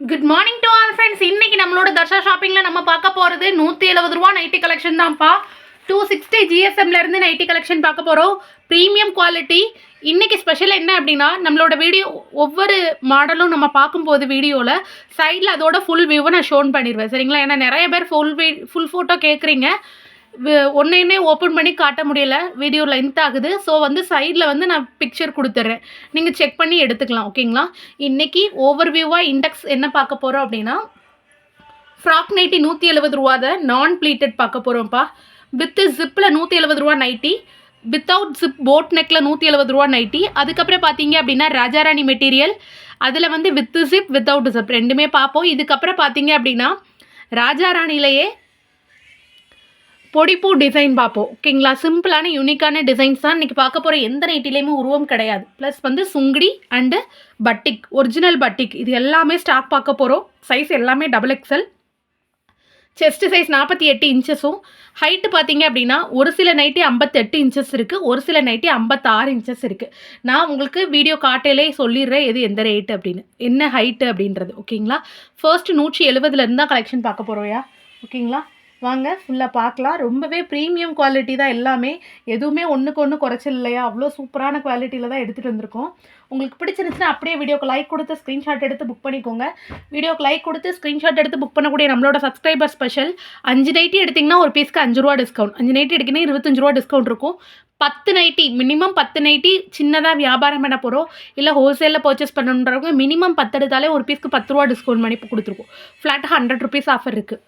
Good morning to all friends இன்னைக்கு நம்மளோட தர்ஷா ஷாப்பிங்கில் நம்ம பார்க்க போகிறது நூற்றி எழுபது ரூபா நைட்டி கலெக்ஷன் தான்ப்பா. டூ சிக்ஸ்டி ஜிஎஸ்எம்லேருந்து நைட்டி கலெக்ஷன் பார்க்க போகிறோம் ப்ரீமியம் குவாலிட்டி இன்றைக்கி ஸ்பெஷல் என்ன அப்படின்னா நம்மளோட வீடியோ ஒவ்வொரு மாடலும் நம்ம பார்க்கும்போது வீடியோவில் சைடில் அதோட ஃபுல் வியூவை நான் ஷோன் பண்ணிடுவேன் சரிங்களா? ஏன்னா நிறைய பேர் ஃபுல் வீ ஃபுல் ஃபோட்டோ கேட்குறீங்க ஒன்றையுமே ஓப்பன் பண்ணி காட்ட முடியல. வீடியோ லென்த் ஆகுது. ஸோ வந்து சைடில் வந்து நான் பிக்சர் கொடுத்துட்றேன் நீங்கள் செக் பண்ணி எடுத்துக்கலாம் ஓகேங்களா இன்றைக்கி ஓவர்வியூவாக இண்டெக்ஸ் என்ன பார்க்க போகிறோம் அப்படின்னா ஃப்ராக் நைட்டி நூற்றி எழுபது ரூபாத நான் ப்ளீட்டட் பார்க்க போகிறோம்ப்பா வித்து ஜிப்பில் நூற்றி எழுபது ரூபா நைட்டி வித்தவுட் ஜிப் போட் நெக்கில் நூற்றி எழுபது ரூபா நைட்டி அதுக்கப்புறம் பார்த்தீங்க அப்படின்னா ராஜாராணி மெட்டீரியல் அதில் வந்து வித்து ஜிப் வித்தவுட் ஜிப் ரெண்டுமே பார்ப்போம். இதுக்கப்புறம் பார்த்தீங்க அப்படின்னா ராஜாராணிலேயே பொடிப்பூ டிசைன் பார்ப்போம். ஓகேங்களா சிம்பிளான யூனிக்கான டிசைன்ஸ் தான் இன்றைக்கி பார்க்க போகிற எந்த நைட்டிலையுமே உருவம் கிடையாது. ப்ளஸ் வந்து Sungudi and batik original batik இது எல்லாமே ஸ்டாக் பார்க்க போகிறோம் சைஸ் எல்லாமே டபுள் எக்ஸல் செஸ்ட் சைஸ் நாற்பத்தி எட்டு இன்ச்சஸும் ஹைட்டு பார்த்தீங்க அப்படின்னா ஒரு சில நைட்டி ஐம்பத்தெட்டு இன்ச்சஸ் இருக்குது ஒரு சில நைட்டி ஐம்பத்தாறு இன்ச்சஸ் இருக்குது நான் உங்களுக்கு வீடியோ காட்டையிலே சொல்லிடுறேன் எது எந்த ரேட்டு அப்படின்னு. என்ன ஹைட்டு அப்படின்றது. ஓகேங்களா ஃபர்ஸ்ட் நூற்றி எழுபதுலேருந்து தான் கலெக்ஷன் பார்க்க போகிறோயா ஓகேங்களா வாங்க ஃபுல்லாக பார்க்கலாம். ரொம்பவே ப்ரீமியம் குவாலிட்டி தான் எல்லாமே. எதுவுமே ஒன்றுக்கு ஒன்று குறைச்சல் இல்லையா? அவ்வளோ சூப்பரான குவாலிட்டியில் தான் எடுத்துகிட்டு வந்திருக்கோம். உங்களுக்கு பிடிச்சிருந்துச்சுன்னா அப்படியே வீடியோக்கு லைக் கொடுத்து ஸ்க்ரீன்ஷாட் எடுத்து புக் பண்ணிக்கோங்க. வீடியோக்கு லைக் கொடுத்து ஸ்க்ரீன்ஷாட் எடுத்து புக் பண்ணக்கூடிய நம்மளோட சப்ஸ்கிரைபர் ஸ்பெஷல் அஞ்சு நைட்டி எடுத்திங்கன்னா ஒரு பீஸ்க்கு அஞ்சு ரூபா டிஸ்கவுண்ட் அஞ்சு நைட்டி எடுத்திங்கன்னா இருபத்தஞ்சு ரூபா டிஸ்கவுண்ட் இருக்கும். பத்து நைட்டி மினிமம் பத்து நைட்டி சின்னதாக வியாபாரம் பண்ண போகிறோம் இல்லை ஹோல்சேலில் பர்ச்சேஸ் பண்ணணுன்றவங்க மினிமம் பத்து எடுத்தாலே ஒரு பீஸ்க்கு பத்து ரூபா டிஸ்கவுண்ட் பண்ணி கொடுத்துருக்கோம். ஃப்ளாட் ஹண்ட்ரட் ருபீஸ் ஆஃபர் இருக்குது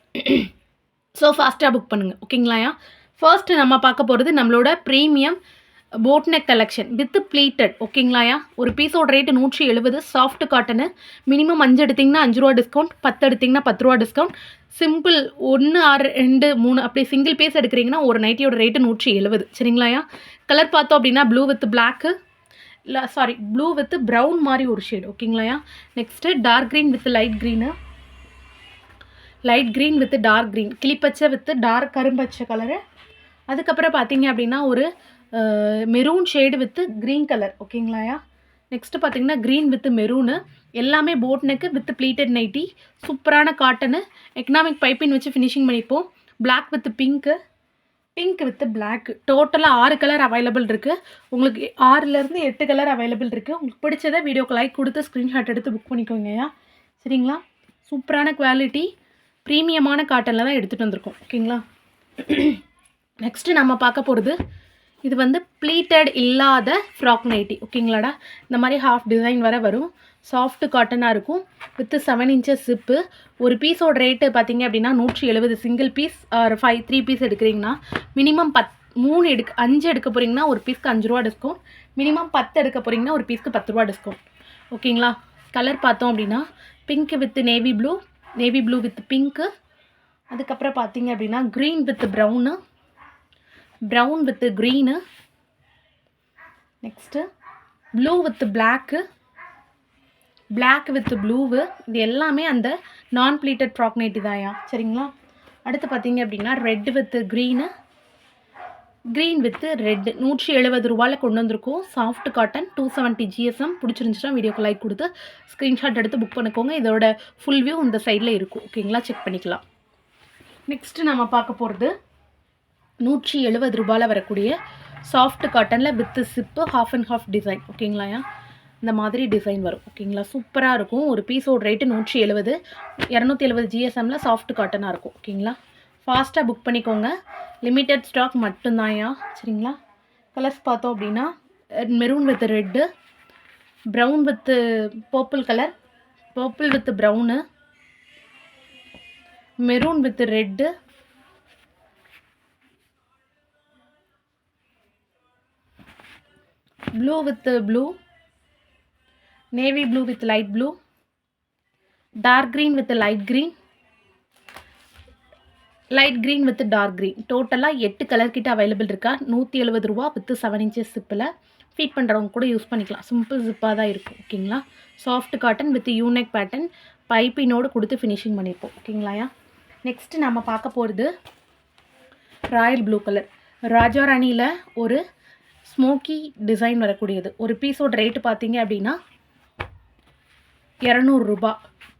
ஸோ ஃபாஸ்ட்டாக புக் பண்ணுங்கள் ஓகேங்களாயா ஃபர்ஸ்ட்டு நம்ம பார்க்க போகிறது நம்மளோட premium boat neck collection with pleated ஓகேங்களாயா ஒரு பீஸோட ரேட்டு நூற்றி எழுபது சாஃப்ட் காட்டனு மினிமம் அஞ்சு எடுத்திங்கன்னா அஞ்சு ரூபா டிஸ்கவுண்ட் பத்து எடுத்திங்கன்னா பத்து ரூபா டிஸ்கவுண்ட் சிம்பிள் ஒன்று ஆறு ரெண்டு மூணு அப்படி சிங்கிள் பீஸ் எடுக்கிறீங்கன்னா ஒரு நைட்டியோட ரேட்டு நூற்றி எழுபது. சரிங்களாயா கலர் பார்த்தோம் அப்படின்னா ப்ளூ வித் பிளாக்கு இல்லை சாரி ப்ளூ வித் ப்ரௌன் மாதிரி ஒரு shade ஓகேங்களாயா next dark green with light green light green with dark green கிளிப்பச்சை with dark கரும்பச்சை கலரு அதுக்கப்புறம் பார்த்தீங்க அப்படின்னா ஒரு maroon shade with green colour ஓகேங்களாயா next பார்த்தீங்கன்னா க்ரீன் வித் மெரூனு எல்லாமே boat neck with pleated nightie சூப்பரான காட்டனு எக்கனாமிக் பைப்பின் வச்சு finishing பண்ணிப்போம். Black with pink pink with black டோட்டலாக ஆறு கலர் அவைலபிள் இருக்குது உங்களுக்கு ஆறுலேருந்து எட்டு கலர் அவைலபிள் இருக்குது உங்களுக்கு பிடிச்சதை வீடியோக்கு லைக் கொடுத்து ஸ்க்ரீன்ஷாட் எடுத்து புக் பண்ணிக்கோங்கய்யா சரிங்களா? சூப்பரான குவாலிட்டி ப்ரீமியமான காட்டனில் தான் எடுத்துகிட்டு வந்திருக்கோம். ஓகேங்களா? நெக்ஸ்ட்டு நம்ம பார்க்க போகிறது இது வந்து ப்ளீட்டட் இல்லாத ஃப்ராக் நைட்டி ஓகேங்களாடா? இந்த மாதிரி ஹாஃப் டிசைன் வர வரும். சாஃப்ட் காட்டனாக இருக்கும். வித்து செவன் இன்ச்சஸ் சிப்பு ஒரு பீஸோட ரேட்டு பார்த்தீங்க அப்படின்னா நூற்றி எழுபது. சிங்கிள் பீஸ் ஒரு ஃபைவ் த்ரீ பீஸ் எடுக்கிறீங்கன்னா மினிமம் பத் மூணு எடுக்க அஞ்சு எடுக்க போகிறீங்கன்னா ஒரு பீஸ்க்கு அஞ்சு ரூபா டிஸ்கவுண்ட் மினிமம் பத்து எடுக்க போகிறீங்கன்னா ஒரு பீஸ்க்கு பத்து ரூபா டிஸ்கவுண்ட் ஓகேங்களா? கலர் பார்த்தோம் அப்படின்னா pink with navy blue navy blue with pink அதுக்கப்புறம் பார்த்தீங்க அப்படின்னா green with brown brown with green next blue with black black with blue இது எல்லாமே அந்த நான் ப்ளீட்டட் ஃப்ராக் தான்யா சரிங்களா? அடுத்து பார்த்தீங்க அப்படின்னா red with green green with red நூற்றி எழுபது ரூபாயில் கொண்டு வந்திருக்கோம். Soft cotton two seventy GSM பிடிச்சிருந்துச்சுன்னா வீடியோக்கு லைக் கொடுத்து ஸ்க்ரீன்ஷாட் எடுத்து புக் பண்ணிக்கோங்க. இதோட ஃபுல் வியூ இந்த சைடில் இருக்கும். ஓகேங்களா செக் பண்ணிக்கலாம். நெக்ஸ்ட்டு நம்ம பார்க்க போகிறது நூற்றி எழுபது ரூபாயில் வரக்கூடிய சாஃப்ட் காட்டனில் with zip half and half design ஓகேங்களாயா இந்த மாதிரி டிசைன் வரும். ஓகேங்களா சூப்பராக இருக்கும். ஒரு பீஸோட ரேட்டு நூற்றி எழுபது. இரநூத்தி எழுபது ஜிஎஸ்எம்மில் சாஃப்ட் காட்டனாக இருக்கும். ஓகேங்களா ஃபாஸ்ட்டாக புக் பண்ணிக்கோங்க. லிமிட்டட் ஸ்டாக் மட்டும்தான்யா. சரிங்களா? கலர்ஸ் பார்த்தோம் அப்படின்னா maroon with red brown with purple colour purple with brown maroon with red blue with blue navy blue with light blue dark green with light green light green with dark green டோட்டலாக எட்டு colour கிட்ட available இருக்கா? நூற்றி எழுபது ரூபா with seven inches சிப்பில் feed பண்ணுறவங்க கூட யூஸ் பண்ணிக்கலாம். சிம்பிள் ஜிப்பாக தான் இருக்கும். ஓகேங்களா soft cotton with U neck pattern பைப்பினோடு கொடுத்து ஃபினிஷிங் பண்ணியிருப்போம் ஓகேங்களாயா நெக்ஸ்ட்டு நம்ம பார்க்க போகிறது ராயல் ப்ளூ கலர் ராஜா ராணியில் ஒரு ஸ்மோக்கி டிசைன் வரக்கூடியது. ஒரு பீஸோட ரேட்டு பார்த்தீங்க அப்படின்னா இரநூறுபா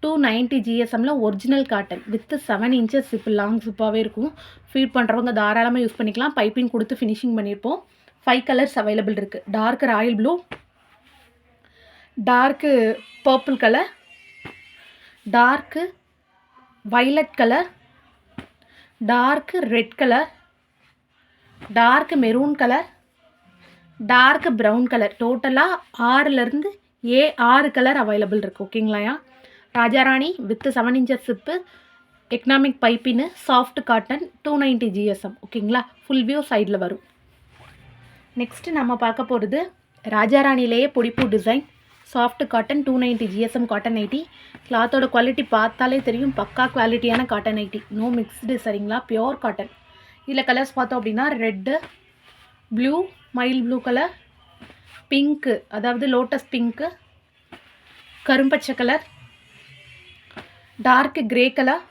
two ninety ஜிஎஸ்எம்மில் original cotton with seven inches இப்போ லாங் ஜிப்பாகவே இருக்கும். ஃபீட் பண்ணுறவங்க தாராளமாக யூஸ் பண்ணிக்கலாம். பைப்பிங் கொடுத்து ஃபினிஷிங் பண்ணியிருப்போம் ஃபைவ் கலர்ஸ் அவைலபிள் இருக்குது dark royal blue dark purple colour dark violet colour dark red colour dark maroon colour dark brown colour டோட்டலாக ஆறுலேருந்து ஏ ஆறு கலர் அவைலபிள் இருக்குது ஓகேங்களாயா Raja Rani with seven inches zip economic piping soft cotton two ninety GSM ஓகேங்களா? Full view சைடில் வரும். Next நம்ம பார்க்க போகிறது ராஜாராணிலேயே பொடிப்பூ design soft cotton two ninety GSM cotton ID கிளாத்தோட குவாலிட்டி பார்த்தாலே தெரியும் பக்கா குவாலிட்டியான காட்டன் ஐடி நோ மிக்ஸ்டு சரிங்களா? பியோர் காட்டன் இதில் கலர்ஸ் பார்த்தோம் அப்படின்னா ரெட்டு ப்ளூ மயில் ப்ளூ கலர் பிங்க்கு அதாவது lotus pink கரும்பச்சை colour dark grey colour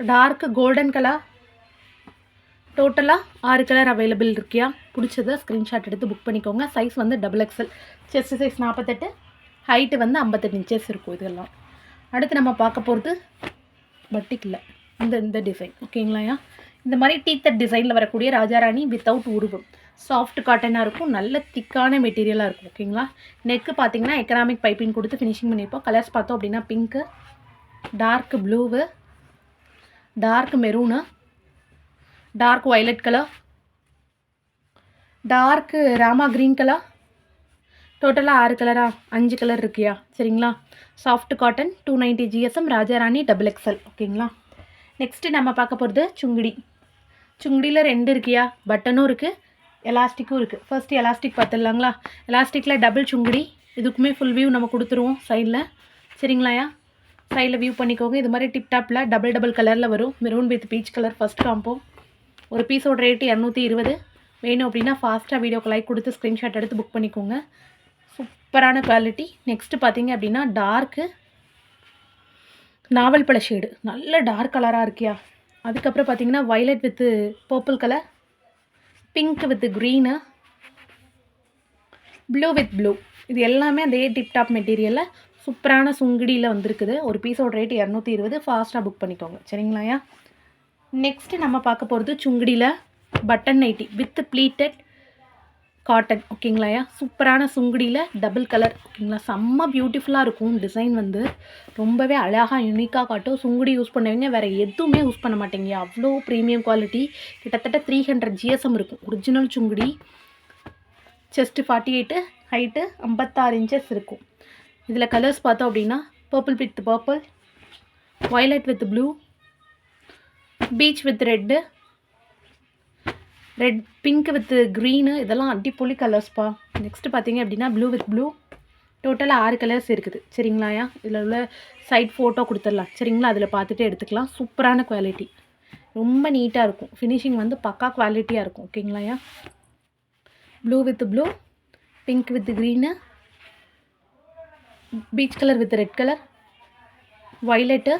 dark golden colour டோட்டலாக ஆறு கலர் அவைலபிள் இருக்கியா? பிடிச்சதை ஸ்க்ரீன்ஷாட் எடுத்து புக் பண்ணிக்கோங்க. சைஸ் வந்து டபுள் எக்ஸல் செஸ்ட் சைஸ் நாற்பத்தெட்டு ஹைட்டு வந்து ஐம்பத்தெட்டு இன்ச்சஸ் இருக்கும் இதெல்லாம். அடுத்து நம்ம பார்க்க போகிறது பட்டிக்கில் இந்த இந்த டிசைன் ஓகேங்களாயா இந்த மாதிரி டீத்தட் டிசைனில் வரக்கூடிய ராஜாராணி வித்தவுட் உருவம். சாஃப்ட் காட்டனாக இருக்கும் நல்ல திக்கான மெட்டீரியலாக இருக்கும் ஓகேங்களா நெக்கு பார்த்தீங்கன்னா எக்கனாமிக் பைப்பிங் கொடுத்து ஃபினிஷிங் பண்ணியிருப்போம். கலர்ஸ் பார்த்தோம் அப்படின்னா pink dark blue dark maroon dark violet colour dark Rama green colour டோட்டலாக ஆறு கலரா அஞ்சு கலர் இருக்கியா? சரிங்களா? Soft cotton two ninety GSM Raja Rani double XL ஓகேங்களா நெக்ஸ்ட்டு நம்ம பார்க்க போகிறது சுங்குடி. சுங்குடியில் ரெண்டு இருக்கியா? பட்டனும் இருக்குது எலாஸ்டிக்கும் இருக்குது ஃபர்ஸ்ட் எலாஸ்டிக் பார்த்துடலாங்களா? எலாஸ்டிக்கில் டபுள் சுங்குடி. இதுக்குமே ஃபுல் வியூ நம்ம கொடுத்துருவோம் சைடில் சரிங்களாயா சைடில் வியூ பண்ணிக்கோங்க. இது மாதிரி டிப்டாப்பில் டபுள் டபுள் கலரில் வரும். Maroon with peach colour first combo. ஒரு பீஸோட ரேட்டு இரநூத்தி இருபது. வேணும் அப்படின்னா ஃபாஸ்ட்டாக வீடியோக்கு லைக் கொடுத்து ஸ்க்ரீன்ஷாட் எடுத்து புக் பண்ணிக்கோங்க. சூப்பரான குவாலிட்டி நெக்ஸ்ட்டு பார்த்தீங்க அப்படின்னா டார்க்கு நாவல் பழ ஷேடு நல்ல டார்க் கலராக இருக்கியா? அதுக்கப்புறம் பார்த்தீங்கன்னா violet with purple colour pink with green blue with blue இது எல்லாமே அதே டிப்டாப் மெட்டீரியலில் சூப்பரான சுங்குடியில் வந்திருக்குது. ஒரு பீஸோட ரேட் இரநூத்தி இருபது. ஃபாஸ்ட்டாக புக் பண்ணிக்கோங்க. சரிங்களாயா நெக்ஸ்ட்டு நம்ம பார்க்க போகிறது சுங்குடியில் button nightie with pleated cotton ஓகேங்களாயா சூப்பரான சுங்குடியில் டபுள் கலர் ஓகேங்களா செம்ம பியூட்டிஃபுல்லாக இருக்கும் டிசைன் வந்து. ரொம்பவே அழகாக யூனிக்காக காட்டும். சுங்குடி யூஸ் பண்ணுவீங்க வேறு எதுவுமே யூஸ் பண்ண மாட்டீங்க. அவ்வளோ ப்ரீமியம் குவாலிட்டி கிட்டத்தட்ட த்ரீ ஹண்ட்ரட் ஜிஎஸ்எம் இருக்கும். Original Sungudi. Chest forty eight height ஐம்பத்தாறு இன்ச்சஸ் இருக்கும். இதில் கலர்ஸ் பார்த்தோம் அப்படின்னா purple with purple violet with blue peach with red red pink with green இதெல்லாம் அடிப்பொலி கலர்ஸ்ப்பா நெக்ஸ்ட்டு பார்த்தீங்க அப்படின்னா ப்ளூ வித் ப்ளூ டோட்டலாக ஆறு கலர்ஸ் இருக்குது. சரிங்களாயா இதில் உள்ள சைட் ஃபோட்டோ கொடுத்துடலாம். சரிங்களா? அதில் பார்த்துட்டு எடுத்துக்கலாம். சூப்பரான குவாலிட்டி ரொம்ப நீட்டாக இருக்கும். ஃபினிஷிங் வந்து பக்கா குவாலிட்டியாக இருக்கும். ஓகேங்களாயா blue with blue pink with green peach colour with red colour violet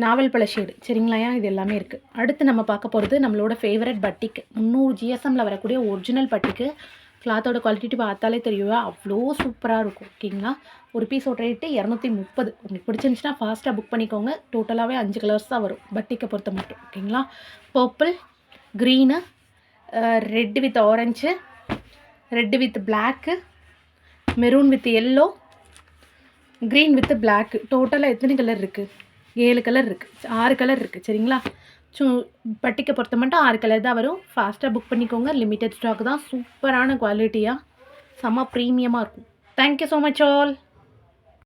நாவல் பழ ஷேடு. சரிங்களாயா இது எல்லாமே இருக்குது அடுத்து நம்ம பார்க்க போகிறது நம்மளோட ஃபேவரட் பட்டிக்கு. முந்நூறு ஜிஎஸ்எம்மில் வரக்கூடிய ஒரிஜினல் பட்டிக்கு. கிளாத்தோட குவாலிட்டி பார்த்தாலே தெரியும் அவ்வளோ சூப்பராக இருக்கும். ஓகேங்களா ஒரு பீஸோட ரேட்டு இரநூத்தி முப்பது. உங்களுக்கு பிடிச்சிருந்துச்சுன்னா ஃபாஸ்ட்டாக புக் பண்ணிக்கோங்க. டோட்டலாகவே அஞ்சு கலர்ஸ் தான் வரும். பட்டிக்கை பொறுத்த மட்டும். ஓகேங்களா purple green red with orange red with black maroon with yellow green with black டோட்டலாக எத்தனை கலர் இருக்குது ஏழு கலர் இருக்குது ஆறு கலர் இருக்குது சரிங்களா? சு பட்டிக்கை பொறுத்த மட்டும் ஆறு கலர் தான் வரும். ஃபாஸ்ட்டாக புக் பண்ணிக்கோங்க. லிமிட்டட் ஸ்டாக் தான். சூப்பரான குவாலிட்டியாக செம்ம ப்ரீமியமாக இருக்கும். Thank you so much all